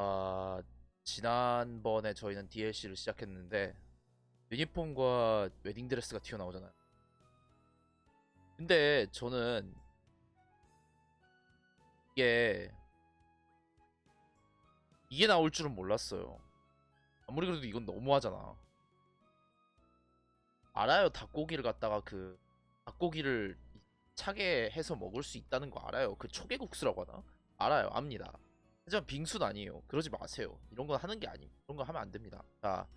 아, 지난번에 저희는 DLC를 시작했는데 유니폼과 웨딩드레스가 튀어나오잖아요. 근데 저는 이게 이게 나올 줄은 몰랐어요. 아무리 그래도 이건 너무하잖아. 알아요. 닭고기를 갖다가 그 닭고기를 차게 해서 먹을 수 있다는 거 알아요. 그 초계국수라고 하나? 알아요. 압니다. 하지만 빙수는 아니에요. 그러지 마세요. 이런 건 하는 게 아님. 그런 거 하면 안 됩니다. 자,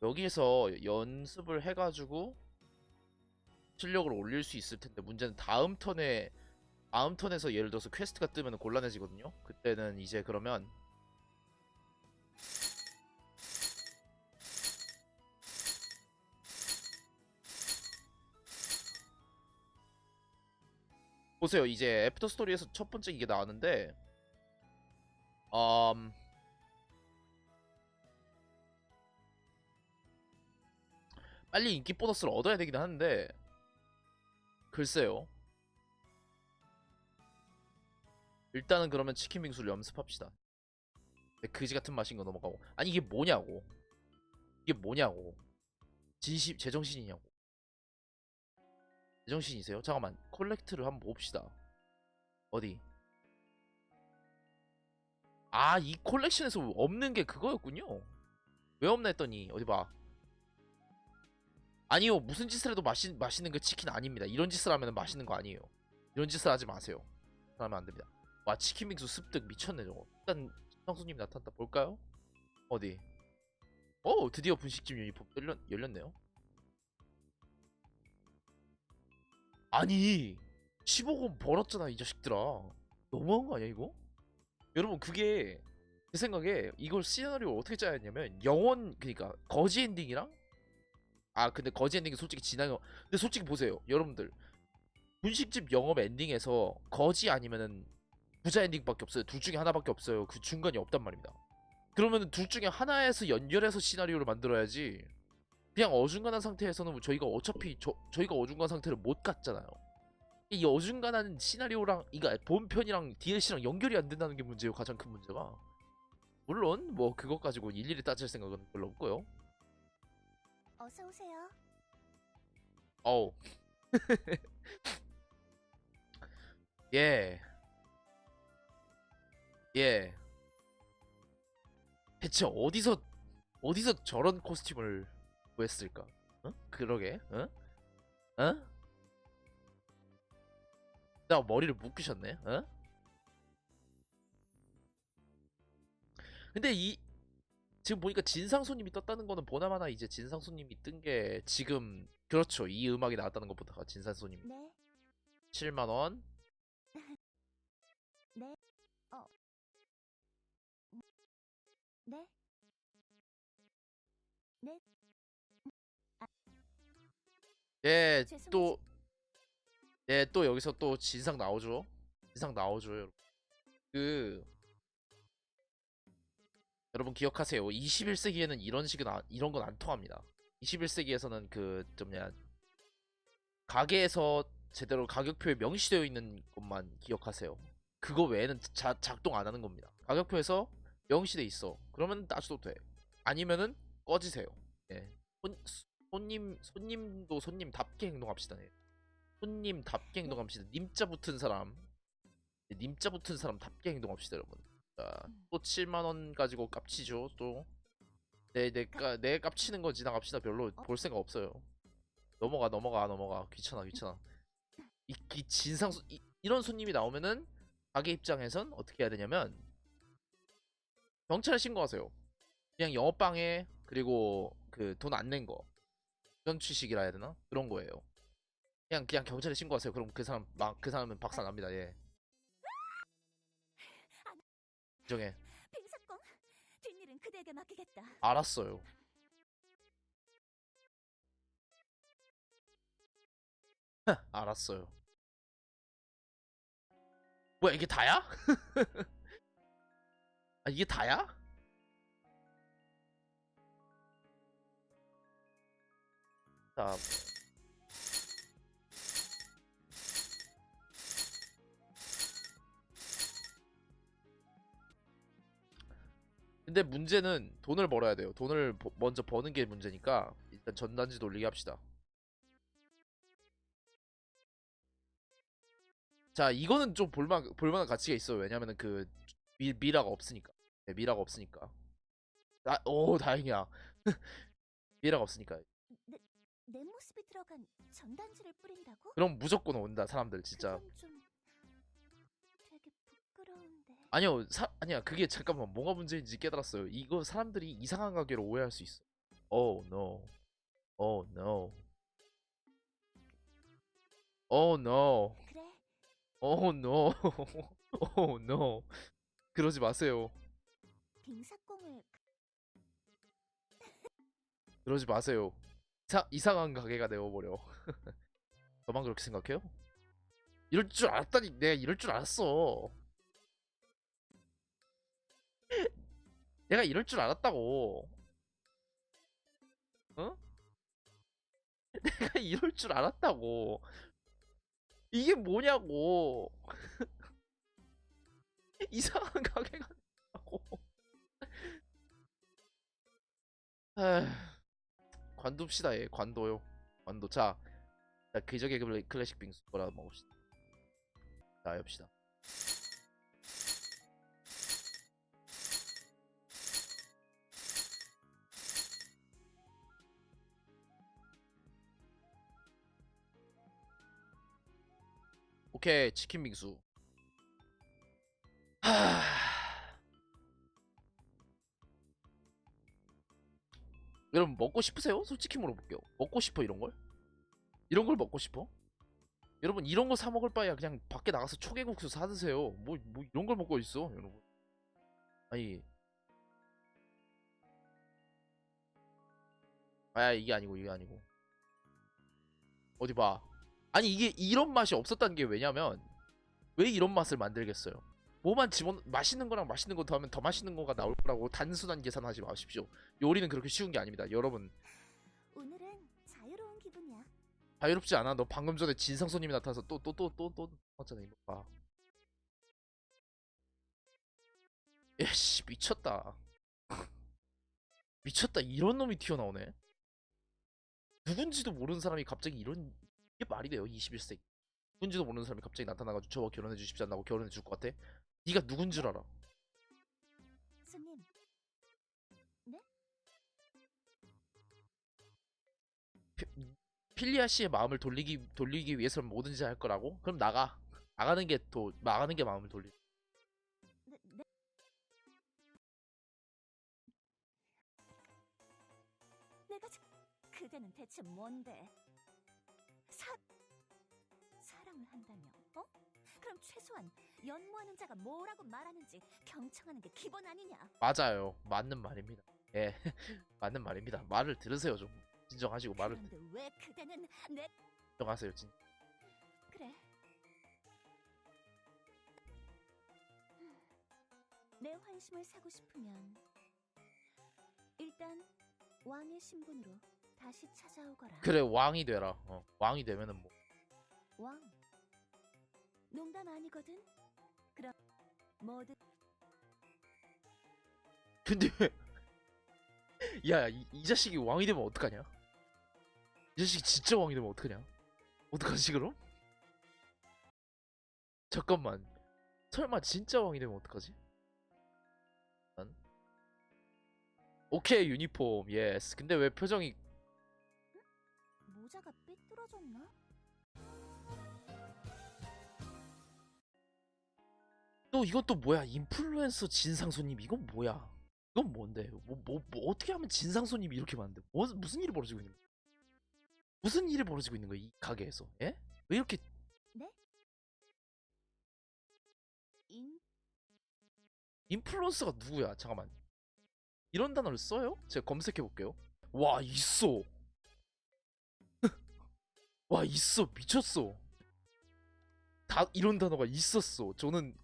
여기서 연습을 해가지고 실력을 올릴 수 있을 텐데 문제는 다음 턴에 다음 턴에서 예를 들어서 퀘스트가 뜨면 곤란해지거든요. 그때는 이제 그러면 보세요. 이제 애프터 스토리에서 첫 번째 이게 나왔는데 음 빨리 인기 보너스를 얻어야 되긴 하는데 글쎄요. 일단은 그러면 치킨 빙수를 연습합시다. 그지 같은 맛인 거 넘어가고 아니 이게 뭐냐고 이게 뭐냐고 진심 제정신이냐고 제정신이세요? 잠깐만 콜렉트를 한번 봅시다. 어디? 아 이 콜렉션에서 없는 게 그거였군요. 왜 없나 했더니 어디 봐. 아니요 무슨 짓을 해도 맛있, 맛있는 그 치킨 아닙니다. 이런 짓을 하면 맛있는 거 아니에요. 이런 짓을 하지 마세요. 그러면 안 됩니다. 와 치킨 빙수 습득 미쳤네 저거. 일단 상수님 나타났다. 볼까요? 어디? 오 드디어 분식집 유니폼 열렸, 열렸네요. 아니 15금 벌었잖아 이 자식들아. 너무한 거 아니야 이거? 여러분 그게 제 생각에 이걸 시나리오 어떻게 짜야 했냐면 영원 그니까 거지 엔딩이랑 아 근데 거지 엔딩이 솔직히 지나요. 근데 솔직히 보세요 여러분들. 분식집 영업 엔딩에서 거지 아니면은 부자 엔딩밖에 없어요. 둘 중에 하나밖에 없어요. 그 중간이 없단 말입니다. 그러면은 둘 중에 하나에서 연결해서 시나리오를 만들어야지 그냥 어중간한 상태에서는 저희가 어차피 저, 저희가 어중간한 상태를 못 갔잖아요 이 어중간한 시나리오랑 이거 본편이랑 DLC랑 연결이 안 된다는 게 문제예요 가장 큰 문제가 물론 뭐 그것 가지고 일일이 따질 생각은 별로 없고요 어서 오세요. 어우. 예. 예. 대체 어디서 어디서 저런 코스튬을 구했을까? 어? 그러게. 어? 어? 나 머리를 묶으셨네. 어? 근데 이 지금 보니까 진상 손님이 떴다는 거는 보나마나 이제 진상 손님이 뜬 게 지금 그렇죠. 이 음악이 나왔다는 것부터가 진상 손님. 네, 7만 원. 네, 어, 네, 네. 예, 죄송하지- 또, 예, 또 여기서 또 진상 나오죠. 진상 나오죠, 여러분. 그, 여러분 기억하세요. 21세기에는 이런 식은 안- 이런 건 안 통합니다. 21세기에서는 그, 좀냐 가게에서 제대로 가격표에 명시되어 있는 것만 기억하세요. 그거 외에는 자, 작동 안 하는 겁니다. 가격표에서 명시돼 있어. 그러면 따져도 돼. 아니면은 꺼지세요. 예. 손, 손님 손님도 손님답게 행동합시다. 네. 손님 답게 행동합시다. 님자 붙은 사람, 네, 님자 붙은 사람 답게 행동합시다, 여러분. 자, 또 7만 원 가지고 깝치죠. 또 내, 내가 내 깝치는 거 지나갑시다. 별로 볼 생각 없어요. 넘어가, 넘어가, 넘어가. 귀찮아, 귀찮아. 이, 이 진상 손- 이, 이런 손님이 나오면은 가게 입장에선 어떻게 해야 되냐면 경찰에 신고하세요. 그냥 영업방해 그리고 그 돈 안 낸 거. 이런 취식이라 해야 되나? 그런 거예요. 그냥 그냥 경찰에 신고하세요. 그럼 그 사람 막 그 사람은 박살 납니다. 예. 인정해. 빙사공, 뒷일은 그대에게 맡기겠다. 알았어요. 알았어요. 뭐야 이게 다야? 아 이게 다야? 자, 근데 문제는 돈을 벌어야 돼요. 돈을 버- 먼저 버는 게 문제니까 일단 전단지 돌리기 합시다. 자, 이거는 좀 볼만 볼만한 가치가 있어요. 왜냐면은 그 미, 미라가 없으니까. 네, 미라가 없으니까. 아, 오, 다행이야. 미라가 없으니까. 내 모습이 들어간 전단지를 뿌린다고? 그럼 무조건 온다, 사람들 진짜. 좀. 아니요, 사, 아니야. 그게 잠깐만 뭐가 문제인지 깨달았어요. 이거 사람들이 이상한 가게로 오해할 수 있어. Oh no. Oh no. Oh no. 그래, Oh no. Oh no. 그러지 마세요. 빙사공을 그러지 마세요. 이사, 이상한 가게가 되어버려. 저만 그렇게 생각해요? 이럴 줄 알았다니 내가 이럴 줄 알았어. 내가 이럴 줄 알았다고. 어? 내가 이럴 줄 알았다고. 이게 뭐냐고. 이상한 가게가 된다고. 에휴. 관둡시다 예 관둬요 관둬 자, 자 기적의 클래- 클래식 빙수 거라 먹읍시다 자 엽시다 오케이 치킨 빙수 하... 여러분 먹고 싶으세요? 솔직히 물어볼게요. 먹고 싶어 이런 걸? 이런 걸 먹고 싶어? 여러분 이런 거 사 먹을 바에야 그냥 밖에 나가서 초계국수 사 드세요. 뭐, 뭐 이런 걸 먹고 있어, 여러분. 아니, 아 이게 아니고 이게 아니고 어디 봐. 아니 이게 이런 맛이 없었다는 게 왜냐면 왜 이런 맛을 만들겠어요? 뭐만 집어 맛있는 거랑 맛있는 거 더하면 더 맛있는 거가 나올 거라고 단순한 계산하지 마십시오. 요리는 그렇게 쉬운 게 아닙니다. 여러분 오늘은 자유로운 기분이야. 자유롭지 않아. 너 방금 전에 진상 손님이 나타나서 또 또 또 또또 맞잖아 이거 봐. 야씨 미쳤다. 미쳤다. 이런 놈이 튀어나오네. 누군지도 모르는 사람이 갑자기 이런 이게 말이 돼요? 21세기. 누군지도 모르는 사람이 갑자기 나타나가지고 저와 결혼해 주십시오 한다고 결혼해 줄 것 같아? 네가 누군 줄 알아? 손님, 필리아 씨의 마음을 돌리기 돌리기 위해서는 뭐든지 할 거라고? 그럼 나가. 나가는 게또 나가는 게 마음을 돌리. 네, 네. 내가 지... 그대는 대체 뭔데? 사... 사랑을 한다며, 어? 그럼 최소한 연모하는 자가 뭐라고 말하는지 경청하는 게 기본 아니냐? 맞아요. 맞는 말입니다. 예, 맞는 말입니다. 말을 들으세요 좀. 진정하시고 말을 그런데 왜 그대는 내... 진정하세요. 진. 그래. 내 환심을 사고 싶으면 일단 왕의 신분으로 다시 찾아오거라. 그래 왕이 되라. 어, 왕이 되면은 뭐. 왕. 농담 아니거든. 그럼 모두 근데 야, 이, 이 자식이 왕이 되면 어떡하냐? 이 자식이 진짜 왕이 되면 어떡하냐? 어떡하지 그럼? 잠깐만. 설마 진짜 왕이 되면 어떡하지? 난? 오케이 유니폼 예스. 근데 왜 표정이 모자가 삐뚤어졌나? 또 이건 또 뭐야? 인플루엔서 진상 손님 이건 뭐야? 이건 뭔데? 뭐, 뭐, 뭐 어떻게 하면 진상 손님이 이렇게 많은데? 뭐, 무슨 일이 벌어지고 있는 거야? 무슨 일이 벌어지고 있는 거야 이 가게에서? 예? 왜 이렇게 인 인플루언서가 누구야? 잠깐만. 이런 단어를 써요? 제가 검색해 볼게요. 와 있어. 와 있어 미쳤어. 다 이런 단어가 있었어. 저는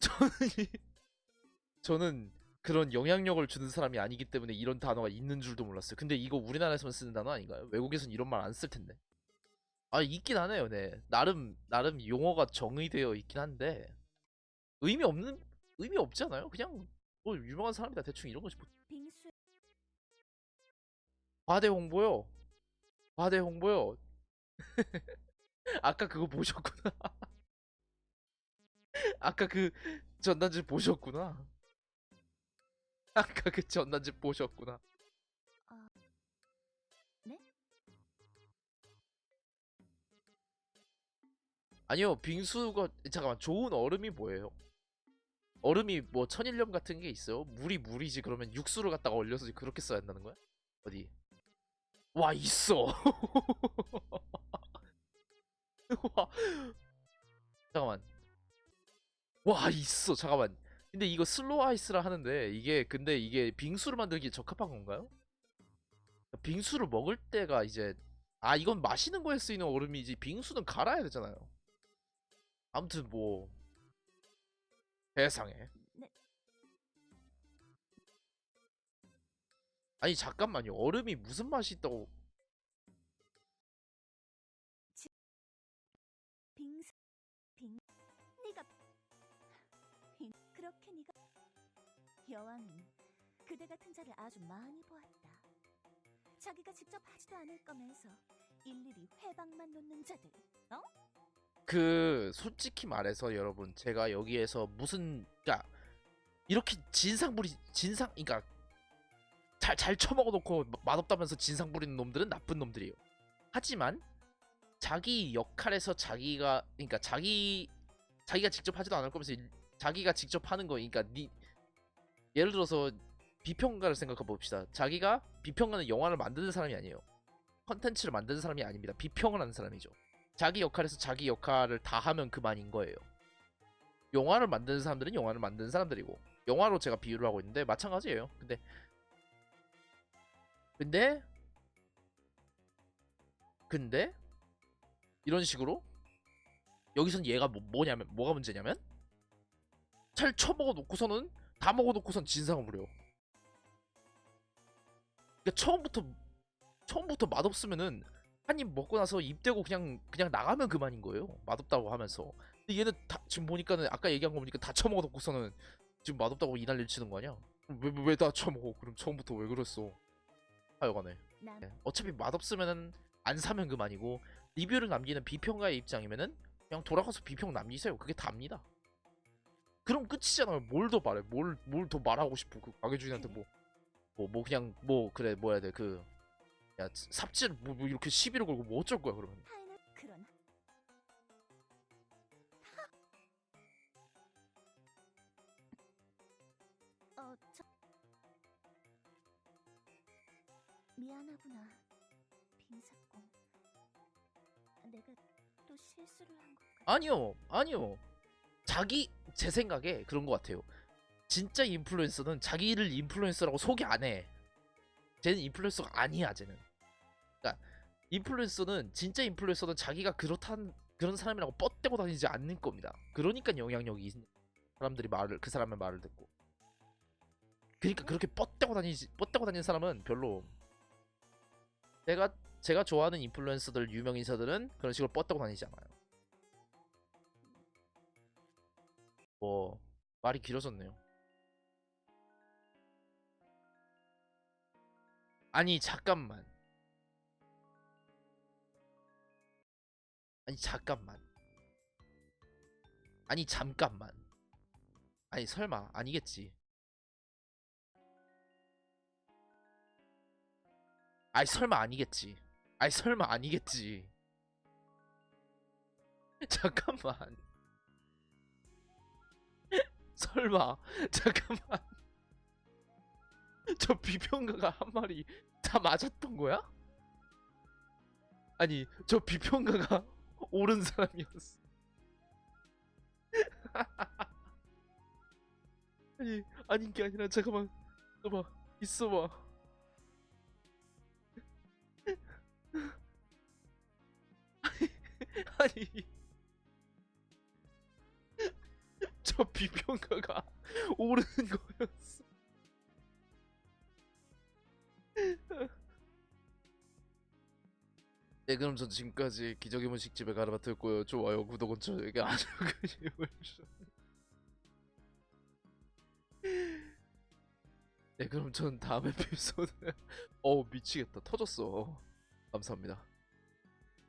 저는 이- 저는 그런 영향력을 주는 사람이 아니기 때문에 이런 단어가 있는 줄도 몰랐어요. 근데 이거 우리나라에서만 쓰는 단어 아닌가요? 외국에선 이런 말 안 쓸 텐데. 아 있긴 하네요, 네. 나름 나름 용어가 정의되어 있긴 한데 의미 없는 의미 없지 않아요? 그냥 뭐 유명한 사람이다 대충 이런 거지 뭐. 과대 홍보요. 과대 홍보요. 아까 그거 보셨구나. 아까 그 전단지 보셨구나. 아까 그 전단지 보셨구나. 네? 아니요, 빙수가 잠깐만 좋은 얼음이 뭐예요? 얼음이 뭐 천일염 같은 게 있어요? 물이 물이지 그러면 육수를 갖다가 얼려서 그렇게 써야 한다는 거야? 어디? 와 있어. 와 잠깐만. 와 있어 잠깐만. 근데 이거 슬로우 아이스라 하는데 이게 근데 이게 빙수를 만들기 적합한 건가요? 빙수를 먹을 때가 이제 아 이건 마시는 거에 쓰이는 얼음이지 빙수는 갈아야 되잖아요. 아무튼 뭐 세상에 네. 아니 잠깐만요 얼음이 무슨 맛이 있다고 여왕은 그대 같은 자를 아주 많이 보았다. 자기가 직접 하지도 않을 거면서 일일이 회방만 놓는 자들. 어? 그 솔직히 말해서 여러분 제가 여기에서 무슨 그니까 이렇게 진상 부리 진상 그니까 잘 잘 처먹어 놓고 맛없다면서 진상 부리는 놈들은 나쁜 놈들이에요. 하지만 자기 역할에서 자기가 그러니까 자기 자기가 직접 하지도 않을 거면서 일- 자기가 직접 하는 거 그러니까 니 예를 들어서 비평가를 생각해 봅시다. 자기가 비평가는 영화를 만드는 사람이 아니에요. 컨텐츠를 만드는 사람이 아닙니다. 비평을 하는 사람이죠. 자기 역할에서 자기 역할을 다 하면 그만인 거예요. 영화를 만드는 사람들은 영화를 만드는 사람들이고 영화로 제가 비유를 하고 있는데 마찬가지예요. 근데 근데 근데 이런 식으로 여기선 얘가 뭐, 뭐냐면 뭐가 문제냐면 잘 처먹어 놓고서는 다 먹어 놓고선 진상을 부려. 그러니까 처음부터 처음부터 맛없으면은 한 입 먹고 나서 입 대고 그냥 그냥 나가면 그만인 거예요. 맛없다고 하면서. 근데 얘는 다 지금 보니까는 아까 얘기한 거 보니까 다 처먹어 놓고서는 지금 맛없다고 이 난리를 치는 거 아니야? 왜왜 다 처먹어? 그럼 처음부터 왜 그랬어? 하여간에. 남 네. 어차피 맛없으면은 안 사면 그만이고 리뷰를 남기는 비평가의 입장이면은 그냥 돌아가서 비평 남기세요. 그게 답니다. 그럼 끝이잖아요. 뭘 더 말해? 뭘 뭘 더 말하고 싶어? 그 가게 주인한테 뭐 뭐 뭐 그냥 뭐 그래 뭐 해야 돼? 그 야 삽질 뭐, 뭐 이렇게 시비를 걸고 뭐 어쩔 거야 그러면? 어, 저 미안하구나, 빙사공. 내가 또 실수를 한것 같아. 아니요, 아니요. 자기 제 생각에 그런 것 같아요. 진짜 인플루엔서는 자기를 인플루엔서라고 소개 안 해. 쟤는 인플루엔서가 아니야, 쟤는. 그러니까 인플루엔서는 진짜 인플루엔서는 자기가 그렇단 그런 사람이라고 뻗대고 다니지 않는 겁니다. 그러니까 영향력이 있는 사람들이 말을 그 사람의 말을 듣고. 그러니까 그렇게 뻗대고 다니지 뻗대고 다니는 사람은 별로 제가 제가 좋아하는 인플루엔서들 유명 인사들은 그런 식으로 뻗대고 다니지 않아요. 뭐 말이 길어졌네요. 아니 잠깐만. 아니 잠깐만. 아니 잠깐만. 아니 설마 아니겠지. 아니 설마 아니겠지. 아니 설마 아니겠지. 잠깐만. 설마. 잠깐만. 저 비평가가 한 말이 다 맞았던 거야? 아니 저 비평가가 옳은 사람이었어. 아니 아닌 게 아니라 잠깐만 있어봐 있어봐. 아니 저 비평가가 옳은 거였어. 네 그럼 전 지금까지 기적의 문식집의 가르바트였고요. 좋아요, 구독은 저에게 아주 큰 힘을 주. 네 그럼 전 다음 에피소드 어 미치겠다 터졌어 감사합니다